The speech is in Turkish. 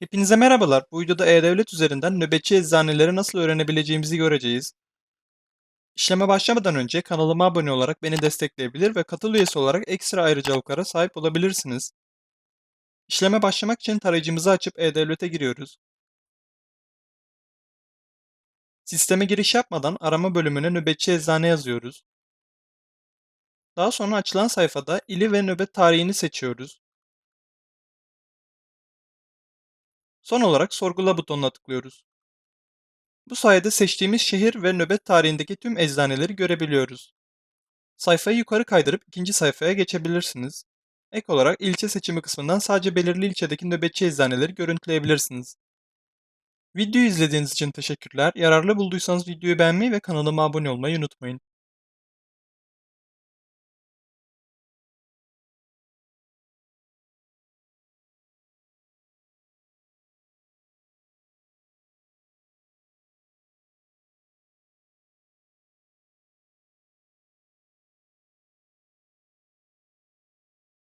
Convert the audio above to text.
Hepinize merhabalar. Bu videoda E-Devlet üzerinden nöbetçi eczaneleri nasıl öğrenebileceğimizi göreceğiz. İşleme başlamadan önce kanalıma abone olarak beni destekleyebilir ve katıl üyesi olarak ekstra ayrıcalıklara sahip olabilirsiniz. İşleme başlamak için tarayıcımızı açıp E-Devlet'e giriyoruz. Sisteme giriş yapmadan arama bölümüne nöbetçi eczane yazıyoruz. Daha sonra açılan sayfada ili ve nöbet tarihini seçiyoruz. Son olarak sorgula butonuna tıklıyoruz. Bu sayede seçtiğimiz şehir ve nöbet tarihindeki tüm eczaneleri görebiliyoruz. Sayfayı yukarı kaydırıp ikinci sayfaya geçebilirsiniz. Ek olarak ilçe seçimi kısmından sadece belirli ilçedeki nöbetçi eczaneleri görüntüleyebilirsiniz. Videoyu izlediğiniz için teşekkürler. Yararlı bulduysanız videoyu beğenmeyi ve kanalıma abone olmayı unutmayın.